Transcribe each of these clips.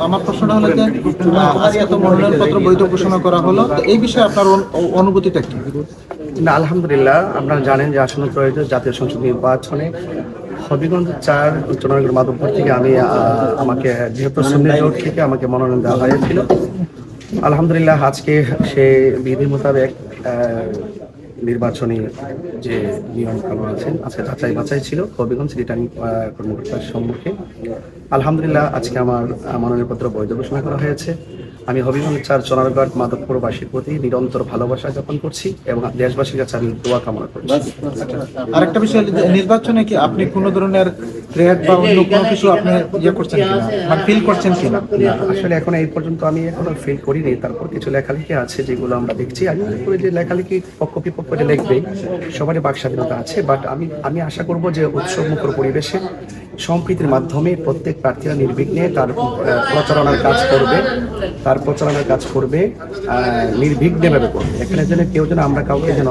আমার প্রশ্নটা হলো যে আহ, আজকে মনোনয়নপত্র বৈধ ঘোষণা করা হলো এই বিষয়ে আপনার অনুভূতিটা কি? না আলহামদুলিল্লাহ আপনারা জানেন যে আসন্ন প্রয়োজন জাতীয় সংসদ নির্বাচনে হবিগঞ্জ চার উচ্চনগর মাধবপুর থেকে আমি আমাকে যেহেতু থেকে আমাকে মনোনয়ন দেওয়া হয়েছিল। আলহামদুলিল্লাহ আজকে সে বিধি মোতাবেক আহ, নির্বাচনী যে নিয়ম কানুন আছেন, আজকে যাচাই বাছাই ছিল। হবিগঞ্জ রিটার্নিং কর্মকর্তার সম্মুখে। আলহামদুলিল্লাহ, আজকে আমার মনোনয়নপত্র বৈধ ঘোষণা করা হয়েছে। আমি হবিগঞ্জ চার চনারগড় মাধবপুরবাসীর প্রতি নিরন্তর ভালোবাসা জ্ঞাপন করছি এবং দেশবাসীর কাছে আমি দোয়া কামনা করছি। আরেকটা বিষয় নির্বাচনে কি আপনি কোনো ধরনের থ্রেট বা অন্য কোনো কিছু আপনি ইয়ে করছেন কিনা? মানে ফিল করছেন কিনা? আসলে এখন এই পর্যন্ত আমি এখনও ফিল করিনি। তারপর কিছু লেখালেখি আছে যেগুলো আমরা দেখছি। আমি মনে করি যে লেখালেখি পক্ষ বিপক্ষ যে লিখবে সবারই বাক স্বাধীনতা আছে। বাট আমি আমি আশা করব যে উৎসব মুখর পরিবেশে সম্প্রীতির মাধ্যমে প্রত্যেক প্রার্থীরা নির্বিঘ্নে তার প্রচারণার কাজ করবে তার প্রচারণার কাজ করবে নির্বিঘ্নেভাবে করবে। এখানে যেন কেউ যেন আমরা কাউকে যেন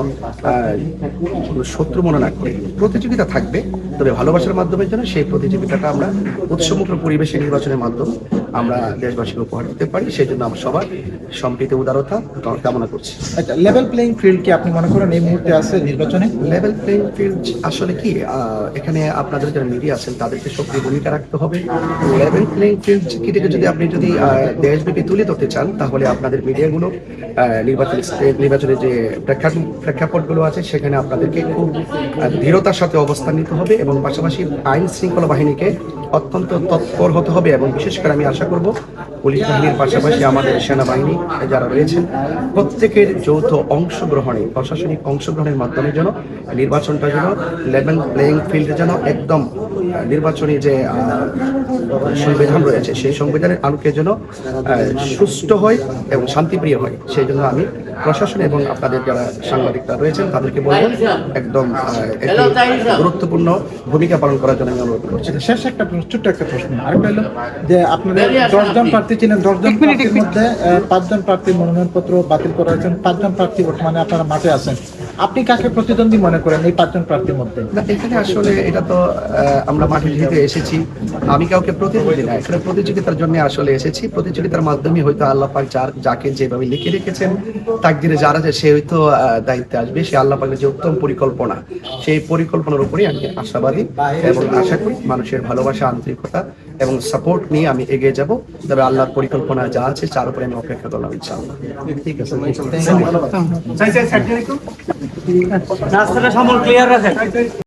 শত্রু মনে না করি। প্রতিযোগিতা থাকবে তবে ভালোবাসার মাধ্যমে যেন সেই প্রতিযোগিতাটা আমরা উৎসমুখর পরিবেশে নির্বাচনের মাধ্যমে আমরা দেশবাসীকে উপহার দিতে পারি। সেই জন্য আমরা সবার সম্প্রীতি উদারতা কামনা করছি। আচ্ছা লেভেল প্লেইং ফিল্ড কি আপনি মনে করেন এই মুহূর্তে আছে নির্বাচনে? লেভেল প্লেইং ফিল্ড আসলে কি আহ, এখানে আপনাদের যারা মিডিয়া আছেন তাদেরকে সক্রিয় ভূমিকা রাখতে হবে। লেভেল প্লেইং ফিল্ড থেকে যদি আপনি যদি দেশব্যাপী তুলে ধরতে চান তাহলে আপনাদের মিডিয়াগুলো নির্বাচন নির্বাচনের যে প্রেক্ষাপট প্রেক্ষাপটগুলো আছে সেখানে আপনাদেরকে খুব দৃঢ়তার সাথে অবস্থান নিতে হবে এবং পাশাপাশি আইন শৃঙ্খলা বাহিনীকে অত্যন্ত তৎপর হতে হবে এবং বিশেষ করে আমি আশা করব পুলিশ বাহিনীর পাশাপাশি আমাদের সেনাবাহিনী যারা রয়েছেন প্রত্যেকের যৌথ অংশগ্রহণে প্রশাসনিক অংশগ্রহণের মাধ্যমে যেন নির্বাচনটা যেন লেভেল প্লেইং ফিল্ড যেন একদম আহ, নির্বাচনী যে সংবিধান রয়েছে সেই সংবিধানের আলোকে যেন সুষ্ঠু হয় এবং শান্তিপ্রিয় হয় সেই জন্য আমি প্রশাসন এবং আপনাদের যারা সাংবাদিকরা রয়েছেন তাদেরকে বলব একদম একটি গুরুত্বপূর্ণ ভূমিকা পালন করার জন্য আমি অনুরোধ করছি। আচ্ছা, শেষ একটা প্রশ্ন, ছোট্ট একটা প্রশ্ন আরেকটা হলো যে আপনাদের দশজন প্রার্থী ছিলেন দশজন প্রার্থীর মধ্যে পাঁচজন প্রার্থীর মনোনয়নপত্র বাতিল করা হয়েছে পাঁচজন প্রার্থী বর্তমানে আপনারা মাঠে আছেন। আপনি কাকে প্রতিদ্বন্দ্বী মনে করেন এই পাঁচজন প্রার্থীর মধ্যে? না এখানে আসলে এটা তো আমরা মাঠে যেহেতু এসেছি। আমি কাউকে প্রতিযোগী না এখানে প্রতিযোগিতার জন্য আসলে এসেছি। প্রতিযোগিতার মাধ্যমে হয়তো আল্লাহ পাক যার যাকে যেভাবে লিখে রেখেছেন তাকদিরে যারা যে সে হয়তো দায়িত্বে আসবে। সে আল্লাহ পাকের যে উত্তম পরিকল্পনা সেই পরিকল্পনার উপরেই আমি আশাবাদী এবং আশা করি মানুষের ভালোবাসা আন্তরিকতা এবং সাপোর্ট নিয়ে আমি এগিয়ে যাব। তবে আল্লাহর পরিকল্পনা যা আছে তার উপরে আমি অপেক্ষা করলাম ইনশাআল্লাহ। ঠিক আছে রাস্তাটা সামল ক্লিয়ার আছে